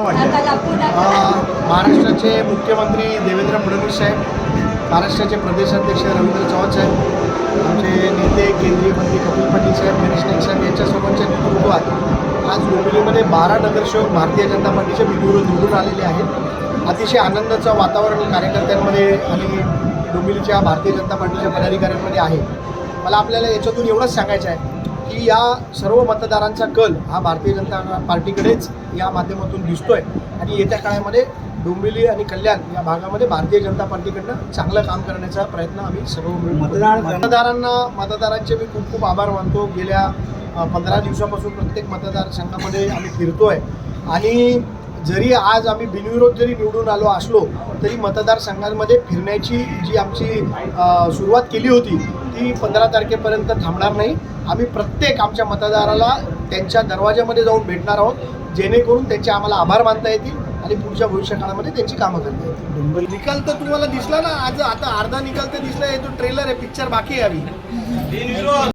कसं वाटतं महाराष्ट्राचे मुख्यमंत्री देवेंद्र फडणवीस साहेब महाराष्ट्राचे प्रदेशाध्यक्ष रवींद्र चव्हाण साहेब आमचे नेते केंद्रीय मंत्री कपिल पाटील साहेब गणेश नाईक साहेब यांच्या सर्वांच्या नेतृत्वात आज डोंबिवलीमध्ये बारा नगरसेवक भारतीय जनता पार्टीच्या बिनविरोध निवडून आलेले आहेत. अतिशय आनंदाचं वातावरण कार्यकर्त्यांमध्ये आणि डोंबिवलीच्या भारतीय जनता पार्टीच्या पदाधिकाऱ्यांमध्ये आहे. मला आपल्याला याच्यातून एवढंच सांगायचं आहे की या सर्व मतदारांचा कल हा भारतीय जनता पार्टीकडेच या माध्यमातून दिसतोय. आणि येत्या काळामध्ये डोंबिवली आणि कल्याण या भागामध्ये भारतीय जनता पार्टीकडनं चांगलं काम करण्याचा प्रयत्न आम्ही सर्व मिळून. मतदार- मतदारांना मतदारांचे मी खूप खूप आभार मानतो. गेल्या पंधरा दिवसापासून प्रत्येक मतदारसंघामध्ये आम्ही फिरतोय. आणि जरी आज आम्ही बिनविरोध जरी निवडून आलो असलो तरी मतदारसंघांमध्ये फिरण्याची जी आमची सुरुवात केली होती ती पंधरा तारखेपर्यंत थांबणार नाही. आम्ही प्रत्येक आमच्या मतदाराला त्यांच्या दरवाज्यामध्ये जाऊन भेटणार आहोत. जेणेकरून त्यांचे आम्हाला आभार मानता येतील आणि पुढच्या भविष्यकाळामध्ये त्यांची कामं करता येतील. निकाल तर तुम्हाला दिसला ना? आज आता अर्धा निकाल तर दिसला तो ट्रेलर आहे पिक्चर बाकी आहे अभी